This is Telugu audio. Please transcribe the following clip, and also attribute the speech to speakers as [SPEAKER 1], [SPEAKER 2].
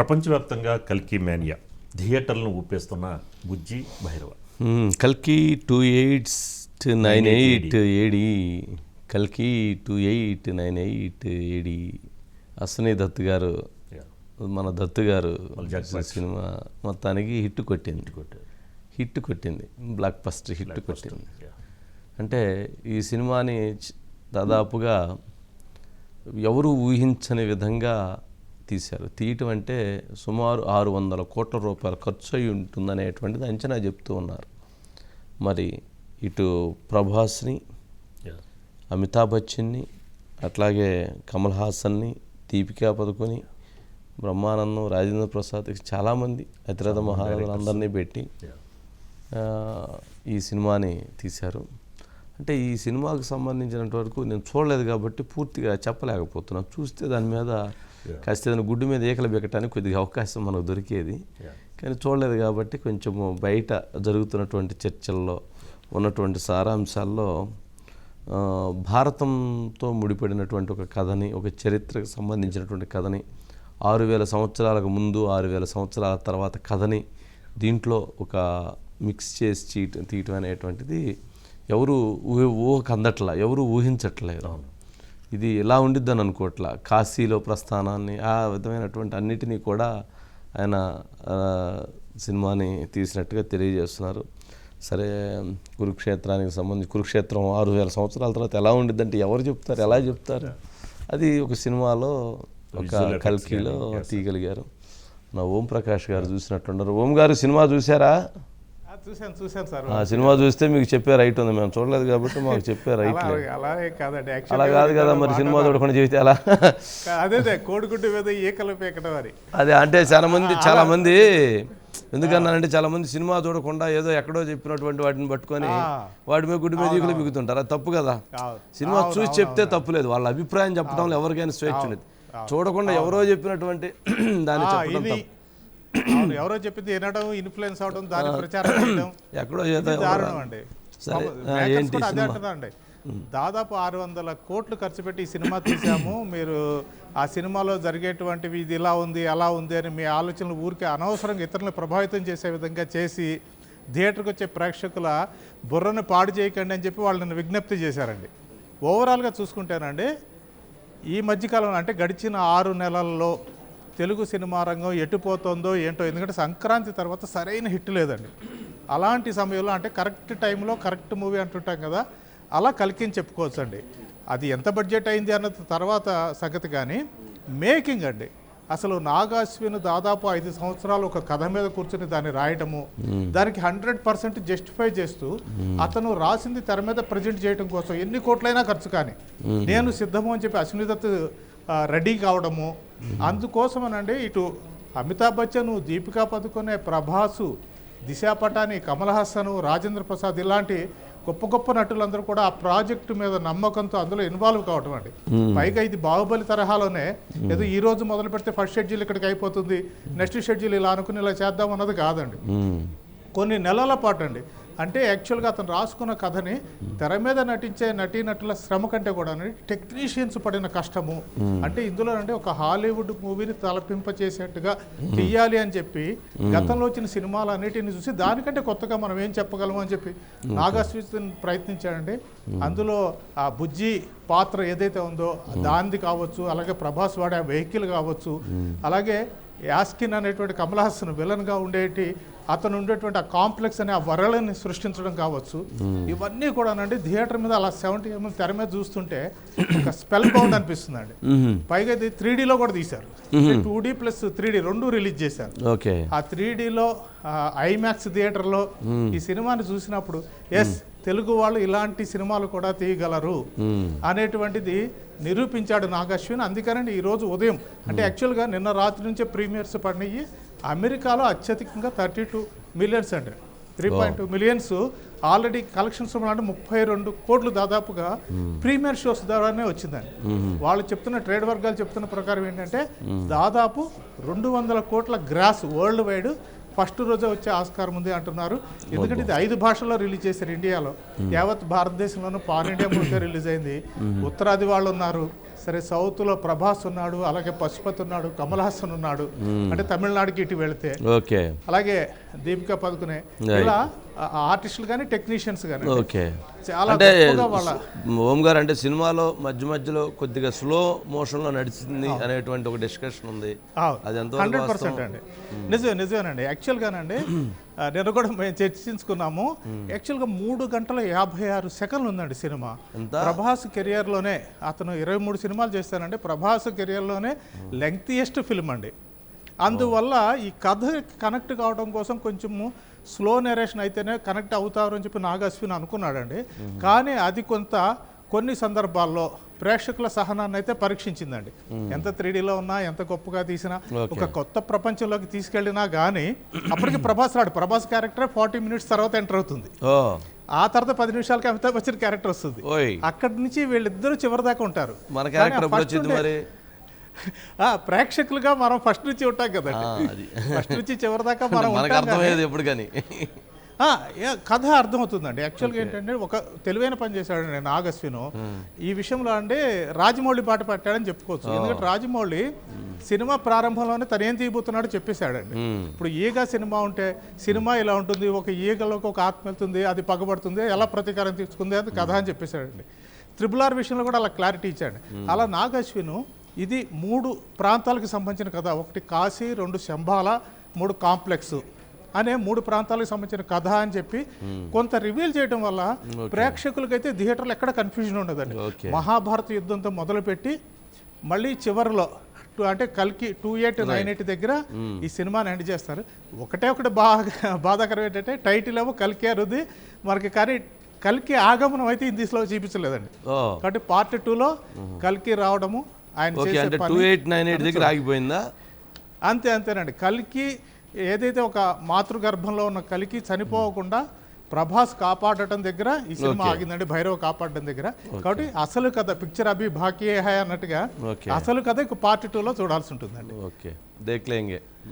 [SPEAKER 1] ప్రపంచవ్యాప్తంగా కల్కి మేనియా థియేటర్లను ఊపేస్తున్న బుజ్జి భైరవ.
[SPEAKER 2] కల్కి two eight nine eight A D. కల్కి two eight nine eight A D. Ashwini Dutt గారు మన దత్తు గారు సినిమా మొత్తానికి హిట్ కొట్టింది. హిట్ కొట్టింది. బ్లాక్ బస్టర్ హిట్ కొట్టింది. అంటే ఈ సినిమాని దాదాపుగా ఎవరు ఊహించని విధంగా తీశారు. తీయటం అంటే సుమారు ఆరు వందల కోట్ల రూపాయలు ఖర్చు అయి ఉంటుందనేటువంటిది అంచనా చెప్తూ ఉన్నారు. మరి ఇటు ప్రభాస్ని అమితాబ్ బచ్చన్ని అట్లాగే కమల్ హాసన్ని దీపికా పదుకొని బ్రహ్మానందం రాజేంద్ర ప్రసాద్ చాలామంది అతిరథ మహారాజులు అందరినీ పెట్టి ఈ సినిమాని తీశారు. అంటే ఈ సినిమాకు సంబంధించినంత వరకు నేను చూడలేదు కాబట్టి పూర్తిగా చెప్పలేకపోతున్నాను. చూస్తే దాని మీద కాస్త ఏదైనా గుడ్డు మీద ఏకలు బెక్కడానికి కొద్దిగా అవకాశం మనకు దొరికేది. కానీ చూడలేదు కాబట్టి కొంచెము బయట జరుగుతున్నటువంటి చర్చల్లో ఉన్నటువంటి సారాంశాల్లో భారతంతో ముడిపడినటువంటి ఒక కథని ఒక చరిత్రకు సంబంధించినటువంటి కథని ఆరు వేల సంవత్సరాలకు ముందు ఆరు వేల సంవత్సరాల తర్వాత కథని దీంట్లో ఒక మిక్స్ చేసి చీట తీయటం అనేటువంటిది ఎవరు ఊహ ఊహకు అందట్లా ఎవరు ఊహించట్లేదు. ఇది ఎలా ఉండిద్దని అనుకోవట్లా? కాశీలో ప్రస్థానాన్ని ఆ విధమైనటువంటి అన్నిటినీ కూడా ఆయన సినిమాని తీసినట్టుగా తెలియజేస్తున్నారు. సరే కురుక్షేత్రానికి సంబంధించి కురుక్షేత్రం ఆరు వేల సంవత్సరాల తర్వాత ఎలా ఉండిద్దంటే ఎవరు చెప్తారు ఎలా చెప్తారు? అది ఒక సినిమాలో ఒక కల్కిలో తీయగలిగారు. నా ఓం ప్రకాష్ గారు చూసినట్లున్నారు. ఓం గారు సినిమా చూసారా
[SPEAKER 3] చూశాను చూశాను సార్.
[SPEAKER 2] ఆ సినిమా చూస్తే మీకు చెప్పే రైట్ ఉంది. మేము చూడలేదు కాబట్టి మాకు చెప్పే రైట్
[SPEAKER 3] అలా
[SPEAKER 2] లేదు.
[SPEAKER 3] అలాగే కాదండి.
[SPEAKER 2] అలా కాదు కదా మరి సినిమా చూడకుండా చెబితే అలా?
[SPEAKER 3] అదే కోడిగుడ్డు మీద ఈకలు అని
[SPEAKER 2] అదే. అంటే చాలా మంది చాలా మంది ఎందుకన్నానంటే చాలా మంది సినిమా చూడకుండా ఏదో ఎక్కడో చెప్పినటువంటి వాటిని పట్టుకొని వాటి మీద గుడ్డి మీద ఈకలు బిగుతుంటారు అది తప్పు కదా. సినిమా చూసి చెప్తే తప్పు లేదు. వాళ్ళ అభిప్రాయం చెప్పడంలో ఎవరికైనా స్వేచ్ఛ ఉంది చూడకుండా ఎవరో చెప్పినటువంటి దాన్ని చెప్పడం తప్పు.
[SPEAKER 3] ఎవరో చెప్పింది వినడం ఇన్ఫ్లుయెన్స్ అవడం దాని ప్రచారం చేయడం.
[SPEAKER 2] ఎక్కడో
[SPEAKER 3] దారుణం అండి. అదే దాదాపు ఆరు వందల కోట్లు ఖర్చు పెట్టి ఈ సినిమా తీసాము మీరు ఆ సినిమాలో జరిగేటువంటివి ఇది ఇలా ఉంది అలా ఉంది అని మీ ఆలోచనలు ఊరికే అనవసరంగా ఇతరులను ప్రభావితం చేసే విధంగా చేసి థియేటర్కి వచ్చే ప్రేక్షకుల బుర్రను పాడు చేయకండి అని చెప్పి వాళ్ళని విజ్ఞప్తి చేశారండి. ఓవరాల్గా చూసుకుంటేనండి ఈ మధ్యకాలంలో అంటే గడిచిన ఆరు నెలల్లో తెలుగు సినిమా రంగం ఎటుపోతుందో ఏంటో ఎందుకంటే సంక్రాంతి తర్వాత సరైన హిట్ లేదండి. అలాంటి సమయంలో అంటే కరెక్ట్ టైంలో కరెక్ట్ మూవీ అంటుంటాం కదా అలా కలికిని చెప్పుకోవచ్చండి. అది ఎంత బడ్జెట్ అయింది అన్నది తర్వాత సంగతి కానీ మేకింగ్ అండి. అసలు నాగాశ్విన్ దాదాపు ఐదు సంవత్సరాలు ఒక కథ మీద కూర్చుని దాన్ని రాయటము దానికి హండ్రెడ్ పర్సెంట్ జస్టిఫై చేస్తూ అతను రాసింది తెర మీద ప్రజెంట్ చేయడం కోసం ఎన్ని కోట్లైనా ఖర్చు కానీ నేను సిద్ధము అని చెప్పి అశ్విని దత్ రెడీ కావడము అందుకోసమనండి ఇటు అమితాబ్ బచ్చన్ దీపికా పదుకొనే ప్రభాసు దిశా పటాని కమల్ హాసన్ రాజేంద్ర ప్రసాద్ ఇలాంటి గొప్ప గొప్ప నటులందరూ కూడా ఆ ప్రాజెక్టు మీద నమ్మకంతో అందులో ఇన్వాల్వ్ కావటం అండి. పైగా ఇది బాహుబలి తరహాలోనే ఏదో ఈ రోజు మొదలు పెడితే ఫస్ట్ షెడ్యూల్ ఇక్కడికి అయిపోతుంది నెక్స్ట్ షెడ్యూల్ ఇలా అనుకుని ఇలా చేద్దాం అన్నది కాదండి. కొన్ని నెలల పాటు అండి. అంటే యాక్చువల్గా అతను రాసుకున్న కథని తెర మీద నటించే నటీనటుల శ్రమ కంటే కూడా టెక్నీషియన్స్ పడిన కష్టము. అంటే ఇందులో అంటే ఒక హాలీవుడ్ మూవీని తలపింప చేసేట్టుగా తీయాలి అని చెప్పి గతంలో వచ్చిన సినిమాలు అన్నిటిని చూసి దానికంటే కొత్తగా మనం ఏం చెప్పగలము అని చెప్పి నాగాశ్విన్ ప్రయత్నించాడండి. అందులో ఆ బుజ్జి పాత్ర ఏదైతే ఉందో దానిది కావచ్చు అలాగే ప్రభాస్ వాడే వెహికల్ కావచ్చు అలాగే యాస్కిన్ అనేటువంటి కమల్ హాసన్ విలన్గా ఉండేటి అతను ఉండేటువంటి ఆ కాంప్లెక్స్ అనే ఆ వరలని సృష్టించడం కావచ్చు. ఇవన్నీ కూడానండి థియేటర్ మీద అలా సెవెంటీ ఎంఎం తెర మీద చూస్తుంటే ఒక స్పెల్ బౌండ్ అనిపిస్తుందండి.
[SPEAKER 2] మ్మ్.
[SPEAKER 3] పైగా ఇది త్రీ లో కూడా తీశారు. టూ డీ ప్లస్ త్రీ రెండు రిలీజ్ చేశారు. ఆ త్రీ డీలో ఐమాక్స్ థియేటర్లో ఈ సినిమాని చూసినప్పుడు ఎస్ తెలుగు వాళ్ళు ఇలాంటి సినిమాలు కూడా తీయగలరు. అనేటువంటిది నిరూపించాడు నాగశ్విన్ అందుకనండి ఈరోజు ఉదయం అంటే యాక్చువల్గా నిన్న రాత్రి నుంచే ప్రీమియర్స్ పడినాయి. అమెరికాలో అత్యధికంగా థర్టీ టూ మిలియన్స్ అండి. Three point two millions already collections అంటే ముప్పై రెండు కోట్లు దాదాపుగా ప్రీమియర్ షోస్ ద్వారానే వచ్చిందండి. వాళ్ళు చెప్తున్న ట్రేడ్ వర్గాలు చెప్తున్న ప్రకారం ఏంటంటే దాదాపు రెండు వందల కోట్ల గ్రాస్ వరల్డ్ వైడ్ ఫస్ట్ రోజే వచ్చే ఆస్కారం ఉంది అంటున్నారు. ఎందుకంటే ఇది ఐదు భాషల్లో రిలీజ్ చేశారు ఇండియాలో. యావత్ భారతదేశంలోనూ పాన్ ఇండియా మూవీ రిలీజ్ అయింది. ఉత్తరాది వాళ్ళు ఉన్నారు. సరే సౌత్లో ప్రభాస్ ఉన్నాడు అలాగే పశుపతి ఉన్నాడు కమల్ హాసన్ ఉన్నాడు. అంటే తమిళనాడుకి ఇటు వెళితే. అలాగే దీపికా పదుకునే. ఇలా ఆర్టిస్టులు కానీ టెక్నీషియన్స్ కానీ
[SPEAKER 2] ఓకే.
[SPEAKER 3] చాలా
[SPEAKER 2] అంటే ఓం గారు అంటే సినిమాలో మధ్య మధ్యలో కొద్దిగా స్లో మోషన్లో నడిచింది అనేటువంటి ఒక డిస్కషన్ ఉంది. అది
[SPEAKER 3] హండ్రెడ్? పర్సెంట్ అండి. నిజమే నిజమేనండి. యాక్చువల్గానండి ఆ, నిన్న కూడా మేము చర్చించుకున్నాము. యాక్చువల్గా మూడు గంటల యాభై ఆరు సెకండ్లు ఉందండి సినిమా? ప్రభాస్ కెరియర్లోనే అతను ఇరవై మూడు సినిమాలు చేస్తానండి ప్రభాస్ కెరియర్లోనే లెంగ్తియెస్ట్ ఫిల్మ్ అండి. అందువల్ల ఈ కథ కనెక్ట్ కావడం కోసం కొంచెము స్లో నెరేషన్ అయితేనే కనెక్ట్ అవుతారు అని చెప్పి నాగశ్విన్ అనుకున్నాడండి. కానీ అది కొంత కొన్ని సందర్భాల్లో ప్రేక్షకుల సహనాన్ని అయితే పరీక్షించిందండి. ఎంత త్రీడీలో ఉన్నా ఎంత గొప్పగా తీసినా ఒక కొత్త ప్రపంచంలోకి తీసుకెళ్ళినా కానీ అప్పటికి ప్రభాస్ రాడు. ప్రభాస్ క్యారెక్టర్ ఫార్టీ మినిట్స్ తర్వాత ఎంటర్ అవుతుంది. ఆ తర్వాత పది నిమిషాలకి అమితాబ్ బచ్చన్ క్యారెక్టర్ వస్తుంది. అక్కడి నుంచి వీళ్ళిద్దరూ చివరి దాకా ఉంటారు.
[SPEAKER 2] మన
[SPEAKER 3] కానీ
[SPEAKER 2] క్యారెక్టర్
[SPEAKER 3] ప్రేక్షకులుగా మనం ఫస్ట్ నుంచి ఉంటాం కదా.
[SPEAKER 2] ఆ, అది.
[SPEAKER 3] ఫస్ట్ నుంచి చివరి దాకా మనం
[SPEAKER 2] అర్థమయ్యేది ఎప్పుడు కానీ.
[SPEAKER 3] కథ అర్థమవుతుందండి యాక్చువల్గా ఏంటంటే ఒక తెలివైన పని చేశాడు నాగస్విను ఈ విషయంలో అంటే రాజమౌళి బాట పట్టాడని చెప్పుకోవచ్చు. ఎందుకంటే రాజమౌళి సినిమా ప్రారంభంలోనే తను తీయబోతున్నాడో చెప్పేశాడండి. ఇప్పుడు ఈగ సినిమా ఉంటే సినిమా ఇలా ఉంటుంది ఒక ఈగలోకి ఒక ఆత్మ వెళ్తుంది అది పగబడుతుంది ఎలా ప్రతీకారం తీసుకుంది అది కథ అని చెప్పేశాడండి. త్రిబుల్ ఆర్ విషయంలో కూడా అలా క్లారిటీ ఇచ్చాడు. అలా నాగశ్విను ఇది మూడు ప్రాంతాలకు సంబంధించిన కథ. ఒకటి కాశీ రెండు శంబాల మూడు కాంప్లెక్స్ అనే మూడు ప్రాంతాలకు సంబంధించిన కథ అని చెప్పి కొంత రివీల్ చేయడం వల్ల ప్రేక్షకులకైతే థియేటర్లో ఎక్కడ కన్ఫ్యూజన్ ఉండదండి. మహాభారత యుద్ధంతో మొదలుపెట్టి మళ్ళీ చివరిలో టూ అంటే కల్కి టూ ఎయిట్ నైన్ ఎయిట్ దగ్గర ఈ సినిమాని ఎండ్ చేస్తారు. ఒకటే ఒకటి బాగా బాధాకరం ఏంటంటే టైటిల్ ఏమో కల్కి అరుది మనకి కానీ కల్కి ఆగమనం అయితే హిందీస్లో చూపించలేదండి. కాబట్టి పార్ట్ టూలో కల్కి రావడము ఆయన
[SPEAKER 2] టూ ఎయిట్ నైన్ ఎయిట్ దగ్గర ఆగిపోయిందా?
[SPEAKER 3] అంతే అంతేనండి. కలికి ఏదైతే ఒక మాతృగర్భంలో ఉన్న కలికి చనిపోకుండా ప్రభాస్ కాపాడటం దగ్గర ఈ సినిమా ఆగిందండి భైరవ్ కాపాడటం దగ్గర. కాబట్టి అసలు కథ పిక్చర్ అభి బాకీ హై అన్నట్టుగా అసలు కథ పార్ట్ టూలో చూడాల్సి ఉంటుందండి.
[SPEAKER 2] ఓకే.